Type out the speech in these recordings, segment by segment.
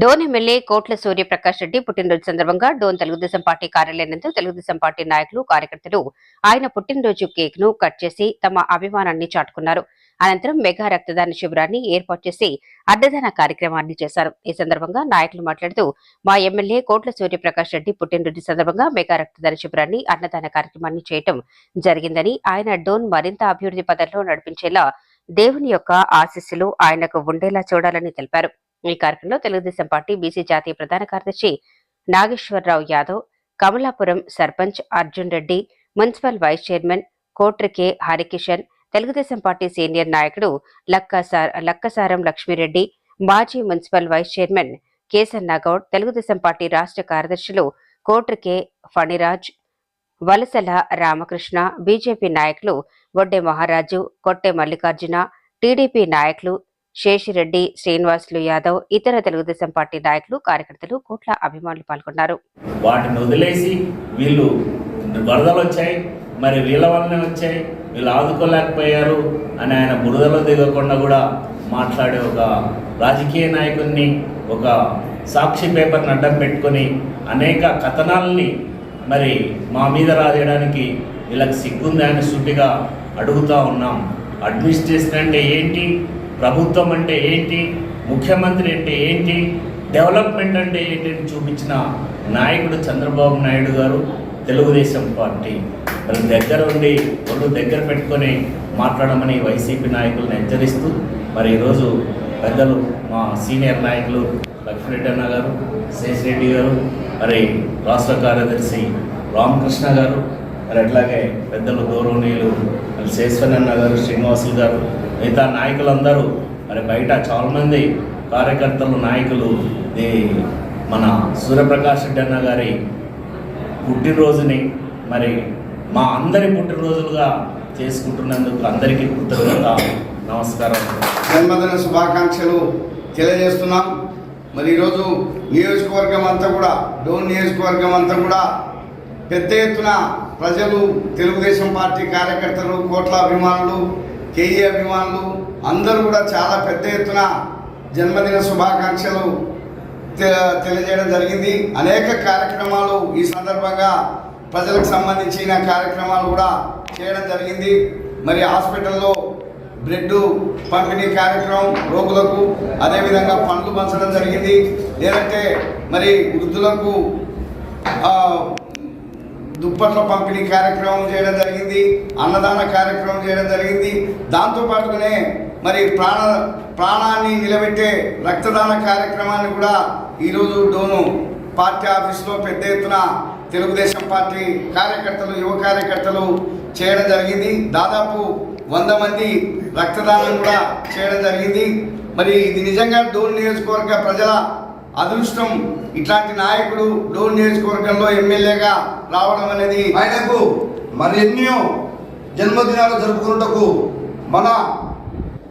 Dhone MLA కోట్ల సూర్యప్రకాష్ రెడ్డి పుట్టినరోజు సందర్భంగా డోన్ తెలుగుదేశం పార్టీ కార్యాలయం తెలుగుదేశం పార్టీ నాయకులు కార్యకర్తలు ఆయన పుట్టినరోజు కేక్ను కట్ చేసి తమ అభిమానాన్ని చాటుకున్నారు. అనంతరం మెగా రక్తదాన శిబిరాన్ని ఏర్పాటు చేసి అడ్డదాన కార్యక్రమాన్ని చేశారు. ఈ సందర్భంగా నాయకులు మాట్లాడుతూ మా ఎమ్మెల్యే కోట్ల సూర్యప్రకాష్ రెడ్డి పుట్టినరోజు సందర్భంగా మెగా రక్తదాన శిబిరాన్ని అన్నదాన కార్యక్రమాన్ని చేయటం జరిగిందని ఆయన డోన్ మరింత అభివృద్ధి పదంలో నడిపించేలా దేవుని యొక్క ఆశీస్సులు ఆయనకు ఉండేలా చూడాలని తెలిపారు. ఈ కార్యక్రమంలో తెలుగుదేశం పార్టీ బీసీ జాతీయ ప్రధాన కార్యదర్శి Nageswararao Yadav Kamalapuram sarpanch Arjun Reddy municipal vice chairman Kotrike Harikishan Telugudesam party senior నాయకుడు లక్కసార్ లక్కసారం లక్ష్మీరెడ్డి మాజీ municipal vice chairman Kesannagoud Telugudesam party రాష్ట్ర కార్యదర్శులు కోట్రికే ఫణిరాజ్ వలసల రామకృష్ణ బీజేపీ నాయకులు వడ్డే మహారాజు కొట్టె మల్లికార్జున టీడీపీ నాయకులు శేషిరెడ్డి శ్రీనివాసులు యాదవ్ ఇతర తెలుగుదేశం పార్టీ నాయకులు కార్యకర్తలు కోట్ల అభిమానులు పాల్గొన్నారు. వాటిని వదిలేసి వీళ్ళు వరదలు వచ్చాయి మరి వీళ్ళ వల్లనే వచ్చాయి వీళ్ళు ఆదుకోలేకపోయారు అని ఆయన బురదలో దిగకుండా కూడా మాట్లాడే ఒక రాజకీయ నాయకుడిని ఒక సాక్షి పేపర్ని అడ్డం పెట్టుకొని అనేక కథనాలని మరి మా మీద రాజేయడానికి వీళ్ళకి సిగ్గుందా అని సూటిగా అడుగుతూ ఉన్నాం. అడ్మినిస్ట్రేషన్ అంటే ఏంటి? ప్రభుత్వం అంటే ఏంటి? ముఖ్యమంత్రి అంటే ఏంటి? డెవలప్మెంట్ అంటే ఏంటి అని చూపించిన నాయకుడు చంద్రబాబు నాయుడు గారు తెలుగుదేశం పార్టీ. మరి దగ్గర ఉండి ఒళ్ళు దగ్గర పెట్టుకొని మాట్లాడమని వైసీపీ నాయకులను హెచ్చరిస్తూ మరి ఈరోజు పెద్దలు మా సీనియర్ నాయకులు లక్ష్మీరెడ్డి అన్న గారు శేషిరెడ్డి గారు మరి రాష్ట్ర కార్యదర్శి రామకృష్ణ గారు మరి అట్లాగే పెద్దలు గౌరవనీయులు మరి శేశ్వరన్న గారు శ్రీనివాసులు గారు మిగతా నాయకులందరూ మరి బయట చాలామంది కార్యకర్తలు నాయకులు ఈ మన సూర్యప్రకాష్ రెడ్డి అన్న గారి పుట్టినరోజుని మరి మా అందరి పుట్టినరోజులుగా చేసుకుంటున్నందుకు అందరికీ కృతజ్ఞత నమస్కారం. జన్మదిన శుభాకాంక్షలు తెలియజేస్తున్నాం. మరి ఈరోజు నియోజకవర్గం అంతా కూడా డోన్ నియోజకవర్గం అంతా కూడా పెద్ద ఎత్తున ప్రజలు తెలుగుదేశం పార్టీ కార్యకర్తలు కోట్ల అభిమానులు కేఈ అభిమానులు అందరూ కూడా చాలా పెద్ద ఎత్తున జన్మదిన శుభాకాంక్షలు తె- తెలియజేయడం జరిగింది. అనేక కార్యక్రమాలు ఈ సందర్భంగా ప్రజలకు సంబంధించిన కార్యక్రమాలు కూడా చేయడం జరిగింది. మరి హాస్పిటల్లో బ్రెడ్ పంపిణీ కార్యక్రమం రోగులకు అదేవిధంగా పండ్లు పంచడం జరిగింది. లేదంటే మరి వృద్ధులకు దుప్పట్ల పంపిణీ కార్యక్రమం చేయడం జరిగింది అన్నదాన కార్యక్రమం చేయడం జరిగింది. దాంతోపాటుగానే మరి ప్రాణ ప్రాణాన్ని నిలబెట్టే రక్తదాన కార్యక్రమాన్ని కూడా ఈరోజు డోను పార్టీ ఆఫీస్లో పెద్ద ఎత్తున తెలుగుదేశం పార్టీ కార్యకర్తలు యువ కార్యకర్తలు చేయడం జరిగింది. దాదాపు వంద మంది రక్తదానం కూడా చేయడం జరిగింది. మరి ఇది నిజంగా డోన్ నియోజకవర్గ ప్రజల అదృష్టం ఇట్లాంటి నాయకుడు డోన్ నియోజకవర్గంలో ఎమ్మెల్యేగా రావడం అనేది ఆయనకు మరి ఎన్నో జన్మదినాలు జరుపుకున్నటకు మన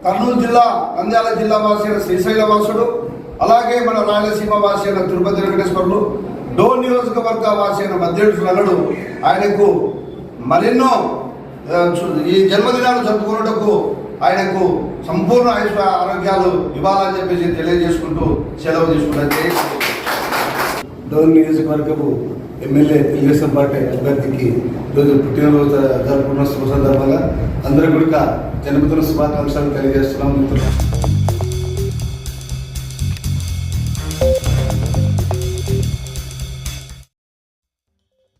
కర్నూలు జిల్లా నంద్యాల జిల్లా వాసి అయిన శ్రీశైల వాసుడు అలాగే మన రాయలసీమ వాసి అయిన తిరుపతి వెంకటేశ్వరుడు డోన్ నియోజకవర్గ వాసి అయిన మధ్యడు నలుడు ఆయనకు మరెన్నో ఈ జన్మదినాలు జరుపుకున్నటకు ఆయనకు సంపూర్ణ ఆయుష్ ఆరోగ్యాలు ఇవ్వాలని చెప్పేసి తెలియజేసుకుంటూ సెలవు తీసుకుంటే డోన్ నియోజకవర్గపు ఎమ్మెల్యే తెలుగుదేశం పార్టీ అభ్యర్థికి ఈరోజు పుట్టినరోజు జరుపుకున్న శుభ సందర్భంగా అందరూ కూడా జన్మదిన శుభాకాంక్షలు తెలియజేస్తున్నాం. మిత్రులు